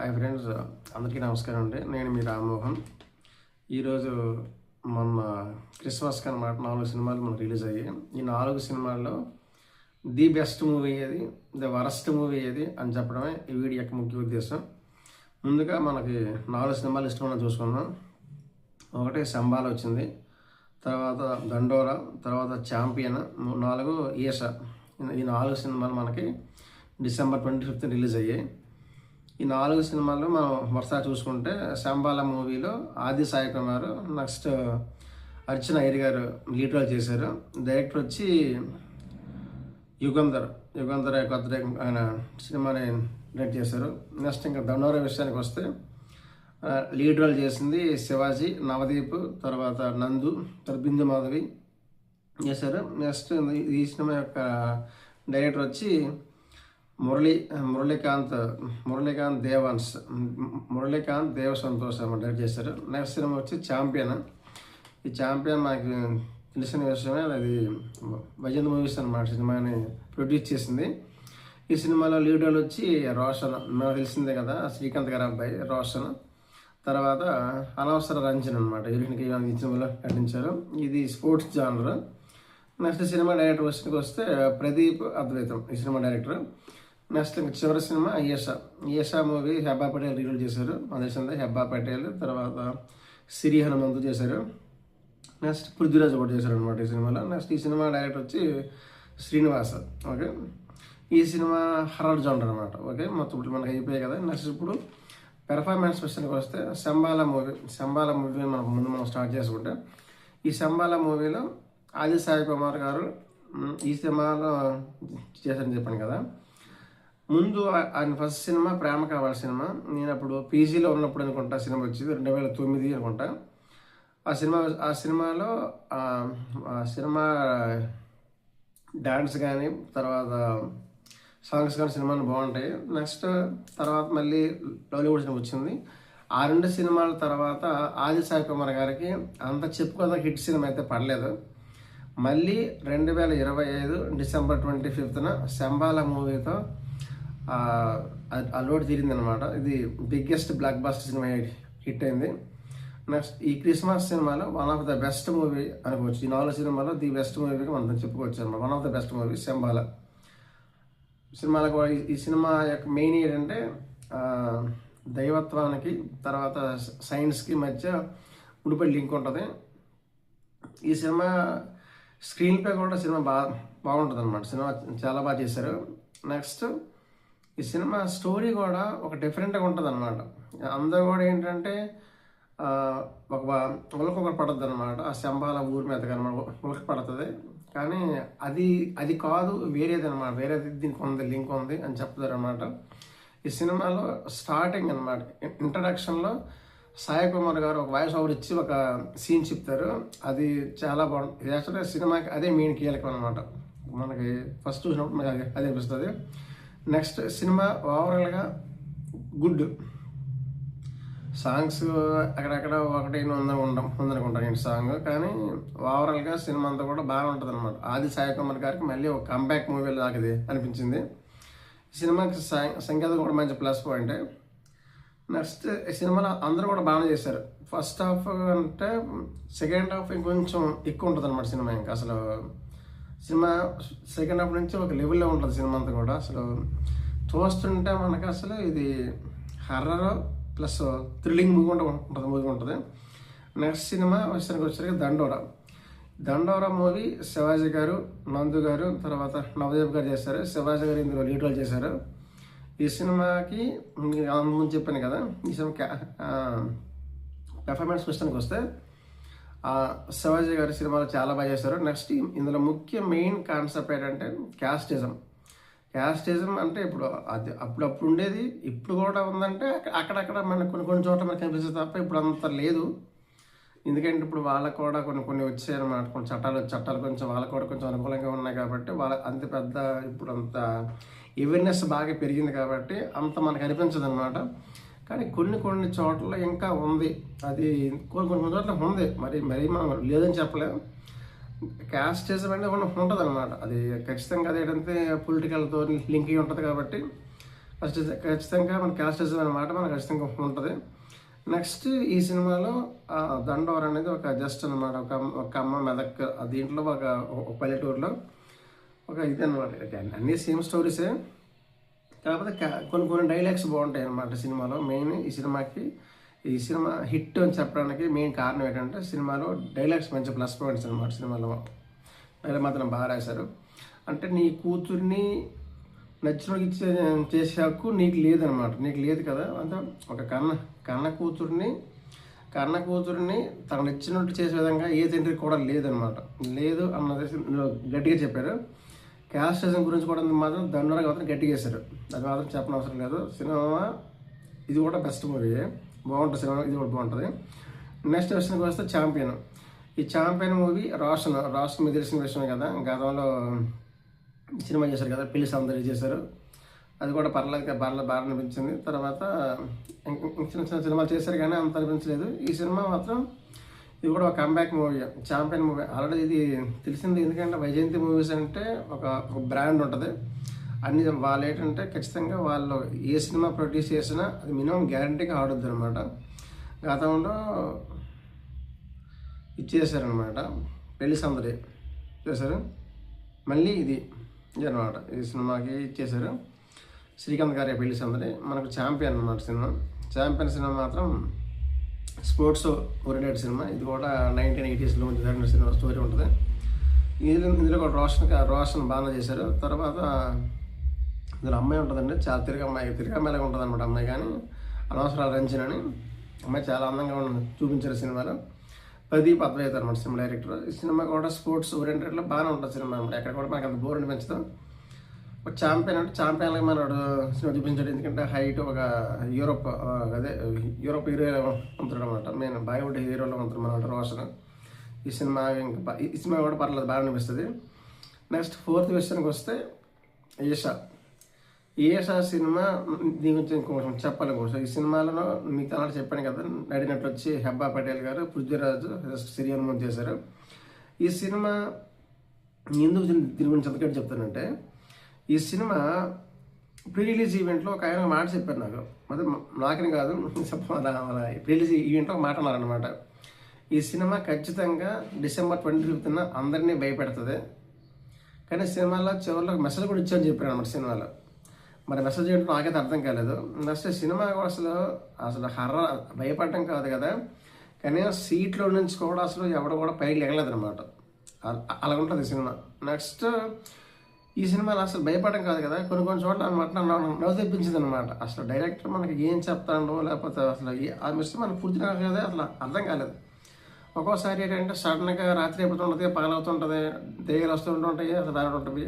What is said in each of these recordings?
Hi friends అందరికీ నమస్కారం అండి. నేను మీ రామ్మోహన్. ఈరోజు మొన్న క్రిస్మస్కి అనమాట నాలుగు సినిమాలు మనకు రిలీజ్ అయ్యాయి. ఈ నాలుగు సినిమాల్లో ది బెస్ట్ మూవీ ఏది ది వరస్ట్ మూవీ ఏది అని చెప్పడమే ఈ వీడియో యొక్క ముఖ్య ఉద్దేశం. ముందుగా మనకి నాలుగు సినిమాలు ఇష్టమైన చూసుకుందాం. ఒకటి సంబాల వచ్చింది తర్వాత దండోరా తర్వాత ఛాంపియన్ నాలుగు ఈష ఈ నాలుగు సినిమాలు మనకి డిసెంబర్ ట్వంటీ ఫిఫ్త్ రిలీజ్ అయ్యాయి. ఈ నాలుగు సినిమాలు మనం వరుస చూసుకుంటే శంబాల మూవీలో ఆది సాయి కుమార్ నెక్స్ట్ అర్చన ఐరి గారు లీడ్ రోల్ చేశారు. డైరెక్టర్ వచ్చి యుగంధర్ యుగంధర్ కొత్త ఆయన సినిమాని డైరెక్ట్ చేశారు. నెక్స్ట్ ఇంకా దండోర విషయానికి వస్తే లీడ్ రోల్ చేసింది శివాజీ నవదీప్ తర్వాత నందు తర్వాత బిందు మాధవి చేశారు. నెక్స్ట్ ఈ సినిమా యొక్క డైరెక్టర్ వచ్చి మురళీ మురళీకాంత్ మురళీకాంత్ దేవాన్స్ మురళీకాంత్ దేవ సంతోష్ అన్నమాట డైరెక్ట్ చేశారు. నెక్స్ట్ సినిమా వచ్చి ఛాంపియన్. ఈ ఛాంపియన్ నాకు తెలిసిన విషయమే అది వైజయంత్ మూవీస్ అనమాట సినిమాని ప్రొడ్యూస్ చేసింది. ఈ సినిమాలో లీడ్ రోల్ వచ్చి రోషన్ నాకు తెలిసిందే కదా శ్రీకాంత్ గారి అబ్బాయి రోషన్. తర్వాత అనవసర రంజన్ అనమాట హీరోయిన్కి ఈ సినిమాలో నటించారు. ఇది స్పోర్ట్స్ జానర్. నెక్స్ట్ సినిమా డైరెక్టర్ విషయానికి వస్తే ప్రదీప్ అద్వైతం ఈ సినిమా డైరెక్టర్ నెక్స్ట్ ఇంక చివరి సినిమా ఈషా ఈషా మూవీ హెబ్బా పటేల్ రిలీజ్ చేశారు. మన హెబ్బా పటేల్ తర్వాత సిరి హనుమంతు చేశారు. నెక్స్ట్ పృథ్వీరాజ్ కూడా చేశారు అనమాట ఈ సినిమాలో. నెక్స్ట్ ఈ సినిమా డైరెక్టర్ వచ్చి శ్రీనివాస. ఓకే? ఈ సినిమా హర్రర్ జానర్ అనమాట ఓకే? మొత్తం ఇప్పుడు మనకి అయిపోయాయి కదా. నెక్స్ట్ ఇప్పుడు పెర్ఫార్మెన్స్ విషయానికి వస్తే శంబాల మూవీ. శంబాల మూవీ మనం ముందు మనం స్టార్ట్ చేసుకుంటే ఈ శంబాల మూవీలో ఆది సాయి కుమార్ గారు ఈ సినిమాలో చేశారని చెప్పాను కదా. ముందు ఆయన ఫస్ట్ సినిమా ప్రేమ కావాలి సినిమా. నేను అప్పుడు పీజీలో ఉన్నప్పుడు అనుకుంటా సినిమా వచ్చింది రెండు వేల తొమ్మిది అనుకుంటా. ఆ సినిమా ఆ సినిమాలో ఆ సినిమా డ్యాన్స్ కానీ తర్వాత సాంగ్స్ కానీ సినిమాలు బాగుంటాయి. నెక్స్ట్ తర్వాత మళ్ళీ టాలీవుడ్ సినిమా వచ్చింది. ఆ రెండు సినిమాల తర్వాత ఆది సాయి కుమార్ గారికి అంత చెప్పుకోదా హిట్ సినిమా అయితే పడలేదు. మళ్ళీ రెండు వేల ఇరవై ఐదు డిసెంబర్ ట్వంటీ ఫిఫ్త్న శంబాల మూవీతో ఆ తీరింది అనమాట ఇది బిగ్గెస్ట్ బ్లాక్ బాస్టర్ సినిమా హిట్ అయింది నెక్స్ట్ ఈ క్రిస్మస్ సినిమాలో one of the best movie అనుకోవచ్చు. ఈ నాలుగు సినిమాలో ది బెస్ట్ మూవీగా మనం చెప్పుకోవచ్చు అనమాట one of the best movie Shambala సినిమాలకు ఈ- ఈ సినిమా యొక్క మెయిన్ ఏంటంటే దైవత్వానికి తర్వాత సైన్స్కి మధ్య ముడిపడి లింక్ ఉంటుంది. ఈ సినిమా స్క్రీన్ పే కూడా సినిమా బాగా బాగుంటుంది అనమాట సినిమా చాలా బాగా చేశారు. నెక్స్ట్ ఈ సినిమా స్టోరీ కూడా ఒక డిఫరెంట్గా ఉంటుంది అనమాట అందరూ కూడా ఏంటంటే ఒక ఒక ఉలకొకటి పడుతుంది అనమాట ఆ శంబాల ఊరి మీద అనమాట ఉలక పడుతుంది. కానీ అది అది కాదు వేరేది అనమాట వేరేది దీనికి ఉంది లింక్ ఉంది అని చెప్తారు అనమాట ఈ సినిమాలో స్టార్టింగ్ అనమాట ఇంట్రడక్షన్లో సాయి కుమార్ గారు ఒక వాయిస్ ఓవర్ ఇచ్చి ఒక సీన్ చెప్తారు. అది చాలా బాగుంటుంది యాక్చువల్గా సినిమాకి అదే మెయిన్ కీలకం అనమాట మనకి ఫస్ట్ చూసినప్పుడు మనకి అది అనిపిస్తుంది. నెక్స్ట్ సినిమా ఓవరాల్గా గుడ్. సాంగ్స్ అక్కడక్కడ ఒకటి ఉంద ఉండం ఉందనుకుంటాను నేను సాంగ్. కానీ ఓవరాల్గా సినిమా అంతా కూడా బాగా ఉంటుంది అనమాట ఆది సాయి కుమార్ గారికి మళ్ళీ ఒక కంబ్యాక్ మూవీ లాగా అనిపించింది. ఈ సినిమాకి సంగీతం కూడా మంచి ప్లస్ పాయింట్ నెక్స్ట్ సినిమాలో అందరూ కూడా బాగానే చేశారు. ఫస్ట్ హాఫ్ అంటే సెకండ్ హాఫ్ ఇంకొంచెం ఎక్కువ ఉంటుంది అనమాట సినిమా ఇంకా అసలు. సినిమా సెకండ్ హాఫ్ నుంచి ఒక లెవెల్లో ఉంటుంది సినిమా అంతా కూడా. అసలు చూస్తుంటే మనకు అసలు ఇది హర్రర్ ప్లస్ థ్రిల్లింగ్ మూవీ కూడా ఉంటుంది మూవీ ఉంటుంది. నెక్స్ట్ సినిమా వచ్చరికి వచ్చరికి దండోరా. దండోరా మూవీ శివాజీ గారు నందు గారు తర్వాత నవదీప్ గారు చేశారు. శివాజీ గారు ఇందులో లీడ్ రోల్ చేశారు. ఈ సినిమాకి మీకు ముందు చెప్పాను కదా ఈ సినిమా పెర్ఫార్మెన్స్ విషయానికి వస్తే శివాజీ గారి సినిమాలు చాలా బాగా చేశారు. నెక్స్ట్ ఇందులో ముఖ్య మెయిన్ కాన్సెప్ట్ ఏంటంటే క్యాస్టిజం క్యాస్టిజం అంటే ఇప్పుడు అది అప్పుడు అప్పుడు ఉండేది ఇప్పుడు కూడా ఉందంటే అక్కడక్కడ మనకు కొన్ని కొన్ని చోట్ల మనకు కనిపిస్తుంది తప్ప ఇప్పుడు అంత లేదు. ఎందుకంటే ఇప్పుడు వాళ్ళకు కూడా కొన్ని కొన్ని వచ్చాయన్నమాట. కొన్ని చట్టాలు చట్టాలు కొంచెం వాళ్ళకు కూడా కొంచెం అనుకూలంగా ఉన్నాయి కాబట్టి వాళ్ళ అంత పెద్ద ఇప్పుడు అంత అవేర్నెస్ బాగా పెరిగింది కాబట్టి అంత మనకు అనిపించదు అనమాట కానీ కొన్ని కొన్ని చోట్ల ఇంకా ఉంది. అది కొన్ని కొన్ని చోట్ల ఉంది. మరి మరి మనం లేదని చెప్పలేం. క్యాస్టిజం అనేది కొన్ని ఉంటుంది అనమాట అది ఖచ్చితంగా అది ఏంటంటే పొలిటికల్తో లింక్ అయి ఉంటుంది కాబట్టి ఫస్ట్ ఖచ్చితంగా మన క్యాస్టిజం అనమాట మనకు ఖచ్చితంగా ఉంటుంది. నెక్స్ట్ ఈ సినిమాలో ఆ, దండోర్ అనేది ఒక జస్ట్ అనమాట ఒక ఒక అమ్మ మెదక్ దీంట్లో ఒక ఒక పల్లెటూరులో ఒక ఇది అనమాట అన్ని సేమ్ స్టోరీసే కాకపోతే కొన్ని కొన్ని డైలాగ్స్ బాగుంటాయి అన్నమాట సినిమాలో. మెయిన్ ఈ సినిమాకి ఈ సినిమా హిట్ అని చెప్పడానికి మెయిన్ కారణం ఏంటంటే సినిమాలో డైలాగ్స్ మంచి ప్లస్ పాయింట్స్ అనమాట సినిమాలో. డైలాగ్ మాత్రం బాగా రాశారు. అంటే నీ కూతుర్ని నచ్చినోడికి చేసే హక్కు నీకు లేదనమాట నీకు లేదు కదా. అంటే ఒక కన్న కన్న కూతుర్ని కన్న కూతుర్ని తనకు నచ్చినట్టు చేసే విధంగా ఏ తండ్రి కూడా లేదనమాట లేదు అన్నది గట్టిగా చెప్పారు. క్యాస్టిజం గురించి కూడా మాత్రం దండోరా మాత్రం గట్టిగా వేశారు అది మాత్రం చెప్పనవసరం అవసరం లేదు. సినిమా ఇది కూడా బెస్ట్ మూవీ బాగుంటుంది సినిమా. ఇది కూడా బాగుంటుంది. నెక్స్ట్ విషయానికి వస్తే ఛాంపియన్ ఈ ఛాంపియన్ మూవీ రోషన్ రాషన్ మీద తెలిసిన విషయమే కదా. గతంలో సినిమా చేశారు కదా. పెళ్ళి సౌందర్య చేశారు. అది కూడా పర్లేదు కదా, బాగా అనిపించింది. తర్వాత ఇంక చిన్న చిన్న సినిమాలు చేశారు కానీ అంత అనిపించలేదు. ఈ సినిమా మాత్రం ఇది కూడా ఒక comeback movie champion movie already ఇది తెలిసింది ఎందుకంటే వైజయంతి మూవీస్ అంటే ఒక ఒక బ్రాండ్ ఉంటుంది. అన్ని వాళ్ళు ఏంటంటే ఖచ్చితంగా వాళ్ళు ఏ సినిమా ప్రొడ్యూస్ చేసినా అది మినిమం గ్యారంటీగా ఆడొద్దు అనమాట గతంలో ఇచ్చేసారనమాట పెళ్ళి సందడి చేశారు. మళ్ళీ ఇది ఇది అనమాట ఈ సినిమాకి ఇచ్చేశారు. శ్రీకాంత్ గారి పెళ్ళి సందడి. మనకు ఛాంపియన్ అనమాట సినిమా. ఛాంపియన్ సినిమా మాత్రం స్పోర్ట్స్ ఓరియంటెడ్ సినిమా. ఇది కూడా నైన్టీన్ ఎయిటీస్లో జరిగిన సినిమా స్టోరీ ఉంటుంది. ఇందులో ఇందులో కూడా రోషన్ రోషన్ బాగా చేశారు. తర్వాత ఇందులో అమ్మాయి ఉంటుందండి చాలా తిరిగి అమ్మాయి తిరిగి అమ్మాయిలాగా ఉంటుంది అనమాట అమ్మాయి కానీ అనవసరాలు రంజన్ అని అమ్మాయి చాలా అందంగా ఉంటుంది చూపించారు సినిమాలో. ప్రదీప్ అద్వైత్ అనమాట సినిమా డైరెక్టర్. ఈ సినిమా కూడా స్పోర్ట్స్ ఓరియంటెడ్లో బాగానే ఉంటుంది సినిమా అనమాట ఎక్కడ కూడా మనకు అంత బోర్ అనిపించదు. ఒక ఛాంపియన్ అంటే ఛాంపియన్ లాగా మనోడు సినిమా చూపించాడు. ఎందుకంటే హైట్ ఒక యూరోప్ అదే యూరోప్ హీరో ఉంటాడు అనమాట మెయిన్ బాలీవుడ్ హీరోలో ఉంటాడు మనోడు రోషన్. ఈ సినిమా ఇంకా ఈ సినిమా కూడా పర్లేదు బాగా అనిపిస్తుంది. నెక్స్ట్ ఫోర్త్ విషయానికి వస్తే ఈషా ఈషా సినిమా దీని గురించి ఇంకొంచెం చెప్పాలి కోసం ఈ సినిమాలో మీకు అలా చెప్పాను కదా నడినట్టు వచ్చి హెబ్బా పటేల్ గారు పృథ్వీరాజు సిరియన్ ముందు చేశారు. ఈ సినిమా ఎందుకు దీని గురించి ఎంతకంటే చెప్తానంటే ఈ సినిమా ప్రీ రిలీజ్ ఈవెంట్లో ఒక ఆయన మాట చెప్పారు నాకు. అదే నాకని కాదు ప్రీ రిలీజ్ ఈవెంట్లో ఒక మాట అన్నారనమాట ఈ సినిమా ఖచ్చితంగా డిసెంబర్ ట్వంటీ ఫిఫ్త్న అందరినీ భయపెడుతుంది. కానీ సినిమాలో చివరిలో మెసేజ్ కూడా ఇచ్చారని చెప్పారు అనమాట సినిమాలో. మరి మెసేజ్ ఏంటో నాకైతే అర్థం కాలేదు. నెక్స్ట్ సినిమా అసలు అసలు హర్ర భయపడటం కాదు కదా. కానీ సీట్లో నుంచి కూడా అసలు ఎవడు కూడా పైకి ఎగలేదు అనమాట అలా ఉంటుంది సినిమా. నెక్స్ట్ ఈ సినిమాలో అసలు భయపడడం కాదు కదా. కొన్ని కొన్ని చోట్ల అనమాట నవ్వు తెప్పించింది అనమాట అసలు డైరెక్టర్ మనకి ఏం చెప్తాడో లేకపోతే అసలు ఆ మిస్ మనకు పూర్తిగా కదా అసలు అర్థం కాలేదు. ఒక్కోసారి ఏంటంటే సడన్గా రాత్రి అయిపోతుంటుంది పగలవుతుంటుంది దేగలు వస్తూ ఉంటుంటాయి అసలు దాని ఉంటుంది.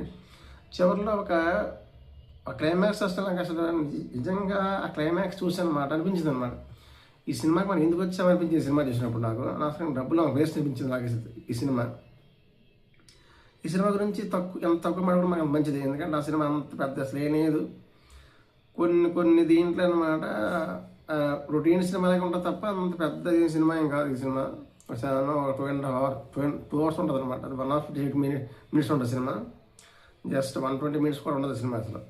చివరిలో ఒక క్లైమాక్స్ వస్తే నాకు అసలు నిజంగా ఆ క్లైమాక్స్ చూసాను అనమాట అనిపించింది అనమాట ఈ సినిమాకి మనం ఎందుకు వచ్చామనిపించింది ఈ సినిమా చూసినప్పుడు నాకు. నాకు అసలు డబ్బులు వేస్ట్ అనిపించింది నాకు ఈ సినిమా. ఈ సినిమా గురించి తక్కువ ఎంత తక్కువ మాట కూడా మనకు మంచిది. ఎందుకంటే ఆ సినిమా అంత పెద్ద అసలు లేదు. కొన్ని కొన్ని దీంట్లో అనమాట రొటీన్ సినిమా లాగా ఉంటుంది తప్ప అంత పెద్ద సినిమా ఏం కాదు ఈ సినిమా. సాధారణ ఒక two and hour two two hours ఉంటుంది అనమాట అది one of fifty eight minute minutes ఉంటుంది సినిమా. జస్ట్ వన్ ట్వంటీ మినిట్స్ కూడా ఉండదు సినిమా అసలు.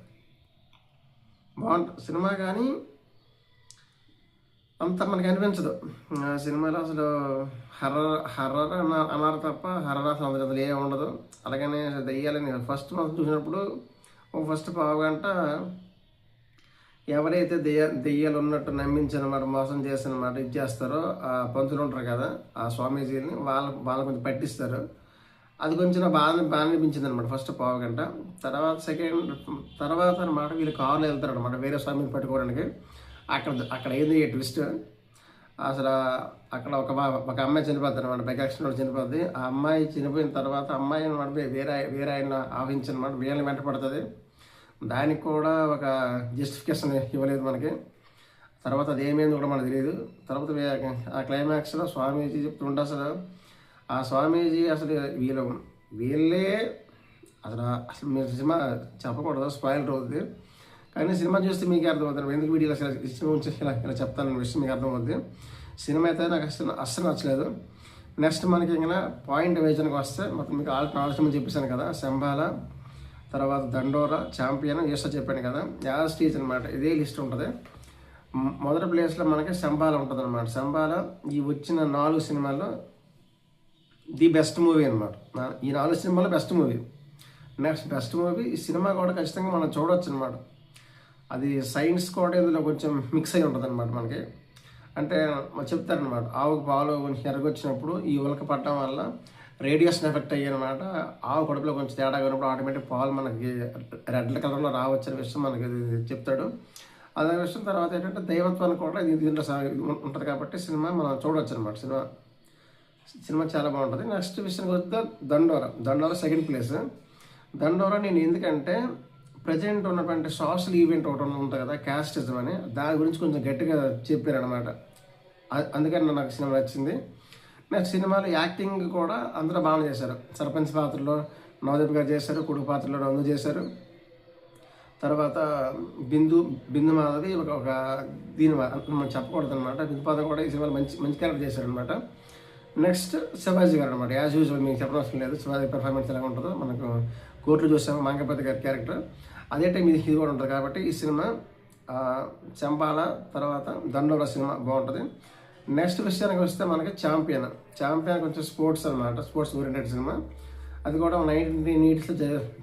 బాగుంటుంది సినిమా కానీ అంత మనకి అనిపించదు. ఆ సినిమాలో అసలు హర్రర్ హర్రర్ అన్న అన్నారు తప్ప హర్రర్ అసలు అందులో అసలు ఏమి ఉండదు. అలాగనే దెయ్యాలని ఫస్ట్ మనం చూసినప్పుడు ఫస్ట్ పావు గంట ఎవరైతే దెయ్య దెయ్యాలు ఉన్నట్టు నమ్మించనమాట మోసం చేసినమాట ఇది చేస్తారో ఆ పంతులు ఉంటారు కదా ఆ స్వామీజీని వాళ్ళ వాళ్ళు కొంచెం పట్టిస్తారు. అది కొంచెం నాకు బాగా బాగా అనిపించింది అనమాట ఫస్ట్ పావు గంట. తర్వాత సెకండ్ తర్వాత అనమాట వీళ్ళు కారులో వెళ్తారు అనమాట వేరే స్వామిని పట్టుకోవడానికి. అక్కడ అక్కడ ఏంది ట్విస్ట్ అసలు అక్కడ ఒక ఒక అమ్మాయి చనిపోద్ది అనమాట బైక్ యాక్సిడెంట్ చనిపోతుంది ఆ అమ్మాయి చనిపోయిన తర్వాత అమ్మాయి అనమాట వేరే వేరే ఆయన ఆవించనమాట వీళ్ళని వెంట పడుతుంది. దానికి కూడా ఒక జస్టిఫికేషన్ ఇవ్వలేదు మనకి. తర్వాత అది ఏమైంది కూడా మనకు తెలియదు. తర్వాత ఆ క్లైమాక్స్లో స్వామీజీ చెప్తుంటే అసలు. ఆ స్వామీజీ అసలు వీళ్ళు వీళ్ళే అసలు అసలు మీరు సినిమా చెప్పకూడదు. స్పాయిల్ అవుతుంది కానీ సినిమా చూస్తే మీకు అర్థమవుతుంది. ఎందుకు వీడియో అసలు ఈ సినిమా ఇలా ఇలా చెప్తానన్న విషయం మీకు అర్థమవుతుంది సినిమా అయితే నాకు అసలు అస్సలు నచ్చలేదు. నెక్స్ట్ మనకి ఇంకా పాయింట్ వేజన్కి వస్తే మొత్తం మీకు ఆల్ ఆలోచన చెప్పేశాను కదా. శంబాల తర్వాత దండోరా ఛాంపియన్ ఈస చెప్పాను కదా. యాజ్ టీచ్ అనమాట ఇదే లిస్ట్ ఉంటుంది. మొదటి ప్లేస్లో మనకి శంబాల ఉంటుంది అనమాట శంబాల ఈ వచ్చిన నాలుగు సినిమాల్లో ది బెస్ట్ మూవీ అనమాట ఈ నాలుగు సినిమాలో best movie. Next best movie ఈ సినిమా కూడా ఖచ్చితంగా మనం చూడవచ్చు అనమాట అది సైన్స్ కూడా ఇందులో కొంచెం మిక్స్ అయి ఉంటుంది అనమాట మనకి. అంటే చెప్తారనమాట ఆవుకు పాలు కొంచెం ఎరగొచ్చినప్పుడు ఈ ఉలక పట్టడం వల్ల రేడియేషన్ ఎఫెక్ట్ అయ్యనమాట ఆవు కడుపులో కొంచెం తేడా ఉన్నప్పుడు ఆటోమేటిక్ పాలు మనకి రెడ్ కలర్లో రావచ్చని విషయం మనకి ఇది చెప్తాడు. అదే విషయం తర్వాత ఏంటంటే దైవత్వాన్ని కూడా ఇది దీంట్లో ఇది ఉంటుంది కాబట్టి సినిమా మనం చూడవచ్చు అనమాట సినిమా. సినిమా చాలా బాగుంటుంది. నెక్స్ట్ విషయానికి వస్తే దండోరా. దండోరా సెకండ్ ప్లేస్. దండోరా నేను ఎందుకంటే ప్రజెంట్ ఉన్నటువంటి సోషల్ ఈవెంట్ ఒకటి ఉంటుంది కదా క్యాస్టిజం అని. దాని గురించి కొంచెం గట్టిగా చెప్పారు అనమాట అందుకని నాకు సినిమా నచ్చింది. నెక్స్ట్ సినిమాలో యాక్టింగ్ కూడా అందరూ బాగా చేశారు. సర్పంచ్ పాత్రలో నవదీప్ గారు చేశారు కొడుకు పాత్రలో నందు చేశారు. తర్వాత బిందు బిందు మాధవి ఒక ఒక దీని మనం చెప్పకూడదు అనమాట బిందు పాదం కూడా ఈ సినిమాలో మంచి మంచి క్యారెక్టర్ చేశారనమాట నెక్స్ట్ శివాజీ గారు అనమాట యాజ్ యూజువల్ మీకు చెప్పనవసరం లేదు. శివాజీ పెర్ఫార్మెన్స్ ఎలా ఉంటుందో మనకు కోర్టులు చూసాము. మాంగపతి గారి క్యారెక్టర్. అదే టైం ఇది హీరో కూడా ఉంటుంది కాబట్టి ఈ సినిమా చంపాల తర్వాత దండోడ సినిమా బాగుంటుంది. నెక్స్ట్ విషయానికి వస్తే మనకి ఛాంపియన్ ఛాంపియన్ కొంచెం స్పోర్ట్స్ అనమాట స్పోర్ట్స్ ఓరియంటెడ్ సినిమా. అది కూడా నైన్టీన్ ఎయిట్స్లో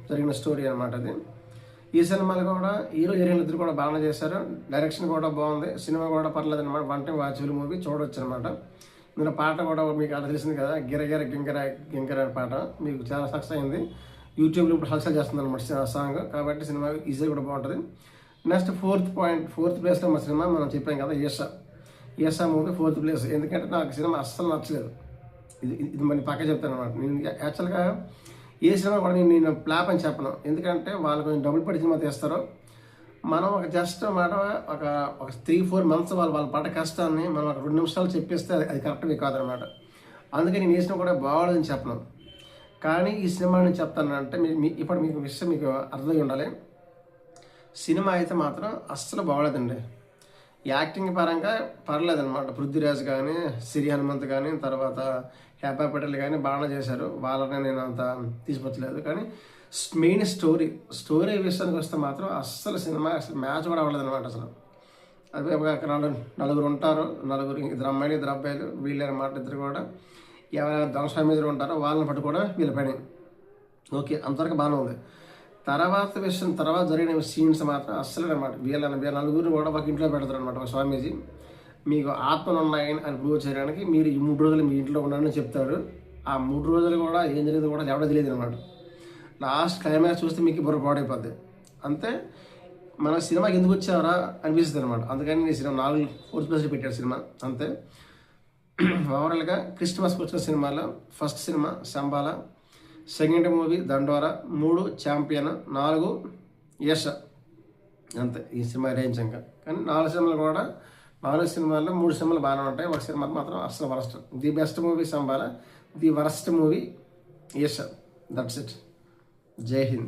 జరిగిన స్టోరీ అనమాట అది. ఈ సినిమాలు కూడా హీరో హీరోయిన్ ఇద్దరు కూడా బాగానే చేశారు. డైరెక్షన్ కూడా బాగుంది. సినిమా కూడా పర్లేదు అనమాట వన్ టైం వాచబుల్ మూవీ చూడవచ్చు అనమాట ఇందులో పాట కూడా మీకు అలా తెలిసింది కదా? గిరగిర గింగర గింగర పాట. మీకు చాలా సక్సెస్ అయింది. యూట్యూబ్లో ఇప్పుడు హల్సల్ చేస్తుంది అనమాట సాంగ్. కాబట్టి సినిమా ఈజీగా కూడా బాగుంటుంది. నెక్స్ట్ ఫోర్త్ పాయింట్ ఫోర్త్ ప్లేస్లో మా సినిమా మనం చెప్పాం కదా Eesha Eesha movie fourth place. ఎందుకంటే నాకు సినిమా అస్సలు నచ్చలేదు. ఇది ఇది- మరి పక్క చెప్తాను అనమాట నేను యాక్చువల్గా ఏ సినిమా కూడా నేను నేను ప్లాప్ అని చెప్పను. ఎందుకంటే వాళ్ళు కొంచెం డబుల్ పడి సినిమా తీస్తారు. మనం ఒక జస్ట్ మాట ఒక ఒక త్రీ ఫోర్ మంత్స్ వాళ్ళు వాళ్ళ పడ్డ కష్టాన్ని మనం ఒక రెండు నిమిషాలు చెప్పేస్తే అది అది కరెక్ట్గా కాదనమాట అందుకే నేను ఏ సినిమా కూడా బాగోలేదని చెప్పను. కానీ ఈ సినిమా నేను చెప్తానంటే మీ ఇప్పుడు మీకు విషయం మీకు అర్థమై ఉండాలి. సినిమా అయితే మాత్రం అస్సలు బాగలేదండి. యాక్టింగ్ పరంగా పర్లేదన్నమాట. పృథ్వీరాజ్ కానీ సిరి హనుమంత్ కానీ తర్వాత హ్యాపా పటేల్ కానీ బాగా చేశారు. వాళ్ళని నేను అంత తీసుకొచ్చలేదు. కానీ మెయిన్ స్టోరీ స్టోరీ విషయానికి వస్తే మాత్రం అస్సలు సినిమా అసలు మ్యాచ్ కూడా అవ్వలేదు అనమాట అసలు. అదే ఒక నలుగురు నలుగురు ఉంటారు. నలుగురు ఇద్దరు అమ్మాయిలు ఇద్దరు అబ్బాయిలు వీళ్ళు అనమాట ఇద్దరు కూడా. ఎవరైనా ధనస్వామి ఎదురు ఉంటారో వాళ్ళని పట్టుకోవడం కూడా వీళ్ళ పని. ఓకే అంతవరకు బాగానే ఉంది. తర్వాత విషయం తర్వాత జరిగిన సీన్స్ మాత్రం అస్సలు అనమాట వీళ్ళ వీళ్ళ నలుగురు కూడా ఒక ఇంట్లో పెడతారు అనమాట ఒక స్వామీజీ. మీకు ఆత్మలు ఉన్నాయని అని ప్రూవ్ చేయడానికి మీరు ఈ మూడు రోజులు మీ ఇంట్లో ఉండాలని చెప్తారు. ఆ మూడు రోజులు కూడా ఏం జరిగిందో కూడా ఎవడో తెలియదు అనమాట లాస్ట్ క్లైమాక్స్ చూస్తే మీకు బుర్ర పాడైపోద్ది. అంతే మన సినిమాకి ఎందుకు వచ్చారా అనిపిస్తుంది అనమాట అందుకని నేను సినిమా నాలుగు ఫోర్త్ ప్లేస్లో పెట్టాడు సినిమా. అంతే. ఓవరాల్గా క్రిస్మస్ వచ్చిన సినిమాలో ఫస్ట్ సినిమా శంబాల సెకండ్ మూవీ దండోరా మూడు ఛాంపియన్ నాలుగు యశ. అంతే ఈ సినిమా రేంజ్ ఇంకా. కానీ నాలుగు సినిమాలు కూడా నాలుగు సినిమాల్లో మూడు సినిమాలు బాగానే ఉంటాయి. ఒక సినిమా మాత్రం అసలు worst. The best movie Sambala the worst movie Yasha. That's it Jai Hind.